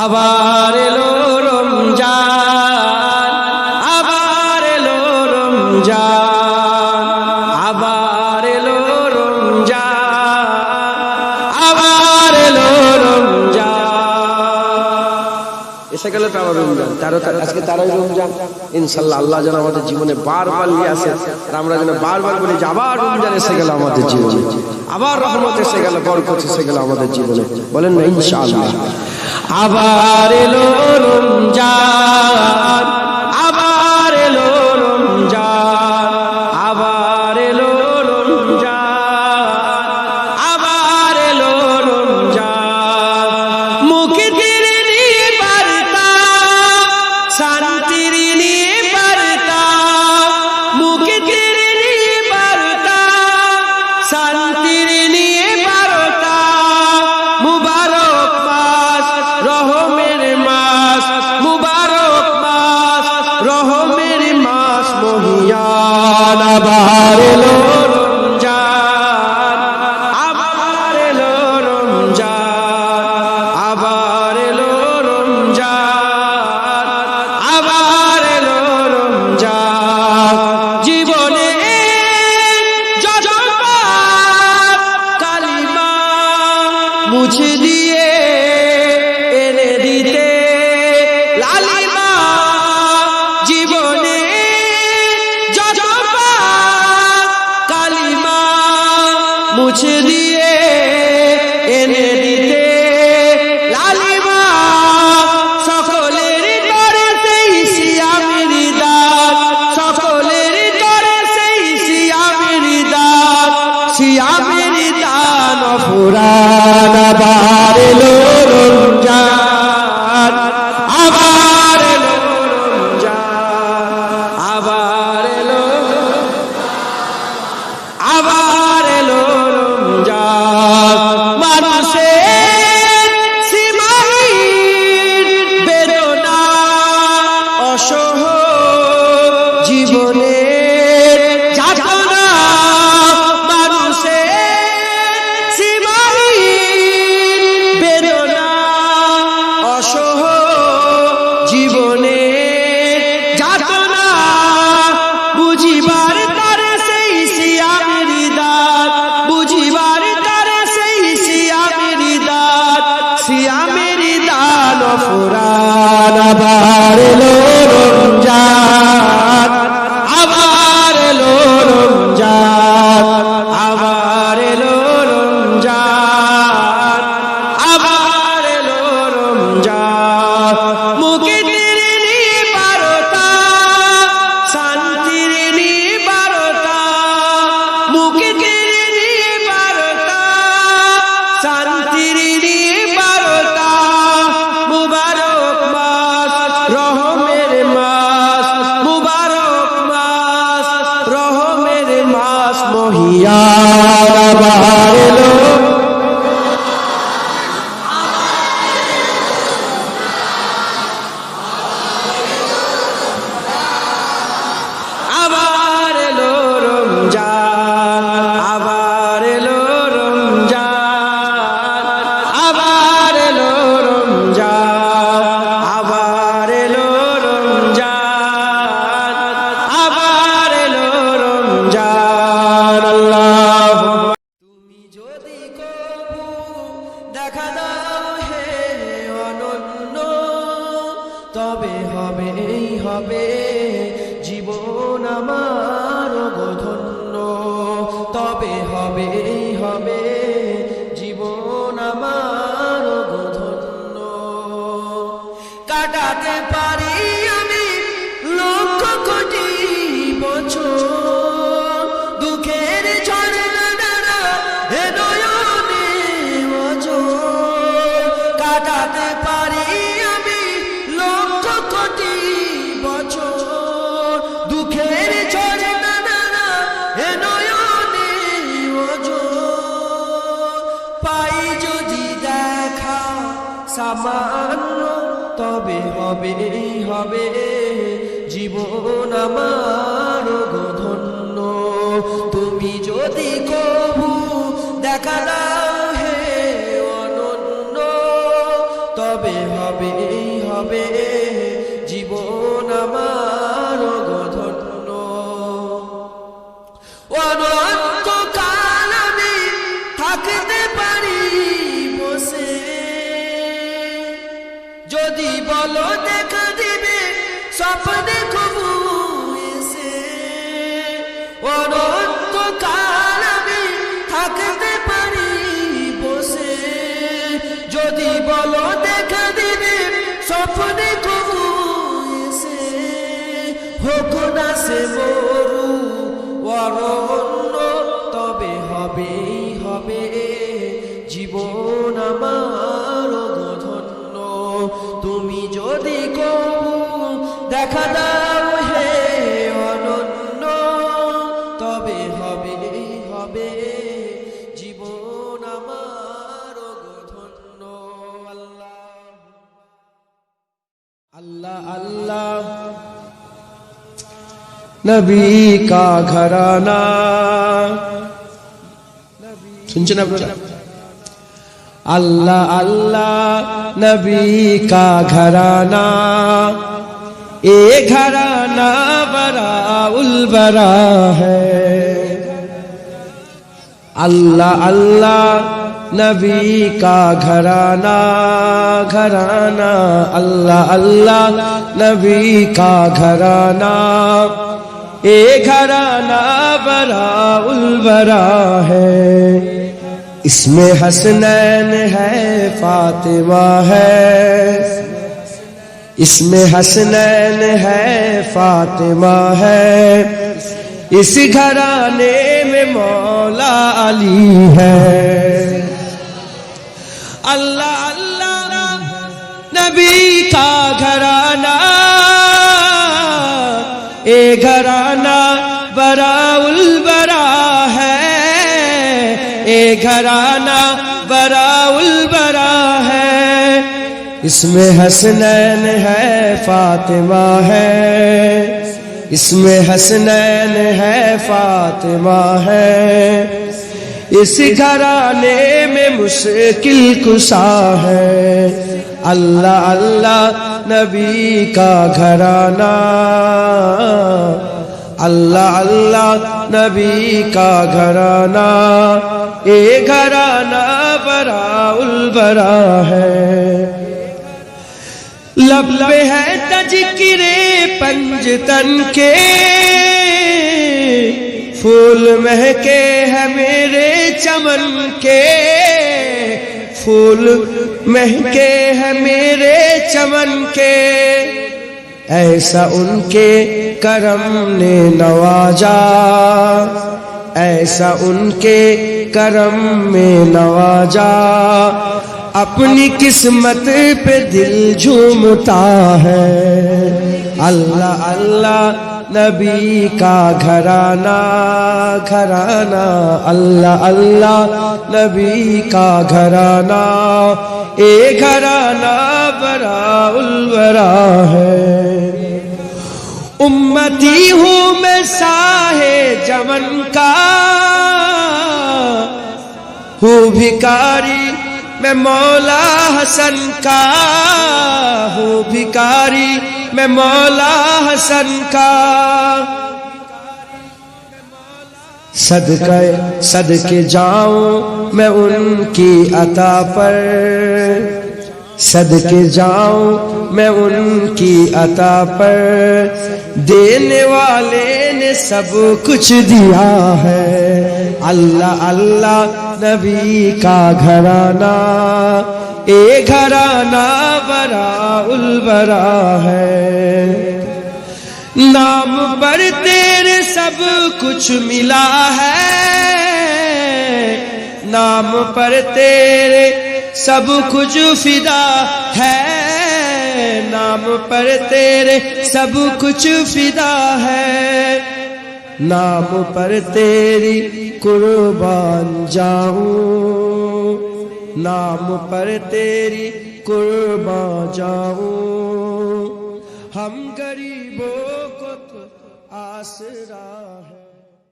আবার এলো রমজান, আবার এলো রমজান, আবার এলো রমজান, আবার এলো রমজান। এসে গেল তো আমার রমজান, তেরো তারিখ আজকে তেরোই রমজান। ইনশাল্লাহ আল্লাহ যেন আমাদের জীবনে বারবার নিয়ে আসে, আর আমরা যেন বারবার বলি যে আবার রমজান এসে গেল আমাদের জীবনে। আবার রহমত এসে গেল, বরকত এসে গেল আমাদের জীবনে। বলেন না ইনশাআল্লাহ আবার এলো রমজান, আবার এলো রমজান, আবার এলো রমজান, আবার এলো রমজান। মুখে তীরে নিয়ে বার্তা, শান্তির নিয়ে বার্তা, মুখে তীরে নিয়ে বার্তা, শান্তির নিয়ে আবার এলো আমির দান ফুরান বারেলো യാ তবে হবে এই হবে জীবন আমার গধন্য তবে হবে এই সামান্য তবে হবে হবে। জীবন আমার ধন্য। তুমি যদি কবু দেখা দাও যদি বলো দেখা দিবে, স্বপ্নে কবু এসে। অনন্তকাল আমি থাকতে পারি বসে। যদি বলো দেখা দিবে, স্বপ্নে কবু এসে। হোক না সে মরু অরণ্য তবে হবেই হবে। জীবন আমার। দেখা দাও হে অনন্য। তবে হবেই হবে জীবন আল্লাহ আল্লাহ আল্লাহ। নবী কা ঘরানা। আল্লাহ আল্লাহ, নবী কা ঘরানা। گھرانہ برا البرا ہے۔ اللہ اللہ، نبی کا گھرانہ گھرانہ۔ اللہ اللہ، نبی کا گھرانہ۔ اے گھرانہ برا البرا ہے۔ اس میں حسنین ہے، فاطمہ ہے۔ اس میں حسنین ہے، فاطمہ ہے۔ اس گھرانے میں مولا علی ہے۔ اللہ اللہ نبی کا گھرانہ۔ اے گھرانہ برا البرا ہے۔ اے گھرانہ برا البرا اس میں حسنین ہے، فاطمہ ہے۔ اس میں حسنین ہے، فاطمہ ہے۔ اس گھرانے میں مشکل کسا ہے۔ اللہ اللہ، نبی کا گھرانہ۔ اللہ اللہ، نبی کا گھرانہ۔ اے گھرانہ براہ البرا ہے۔ لب پہ ہے تجکرے پنج تن کے۔ پھول مہکے ہے میرے چمن کے۔ پھول مہکے ہے میرے چمن کے۔ ایسا ان کے کرم نے نوازا۔ ایسا ان کے کرم میں نوازا۔ اپنی قسمت پہ دل جھومتا ہے۔ اللہ اللہ، نبی کا گھرانہ گھرانہ۔ اللہ اللہ، نبی کا گھرانہ۔ اے گھرانہ، برا الورا ہے۔ امتی ہوں میں ساہ جمن کا۔ ہوں بھکاری میں مولا حسن کا ہوں بھکاری، میں مولا حسن کا صدقے صدقے جاؤں میں ان کی عطا پر۔ صدقے جاؤں میں ان کی عطا پر۔ دینے والے نے سب کچھ دیا ہے۔ اللہ اللہ نبی کا گھرانہ، اے گھرانہ برا البرا ہے۔ نام پر تیرے سب کچھ ملا ہے۔ نام پر تیرے سب کچھ فدا ہے۔ نام پر تیرے سب کچھ فدا ہے۔ نام پر تیری قربان جاؤں۔ نام پر تیری قربان جاؤں۔ ہم غریبوں کو آسرا ہے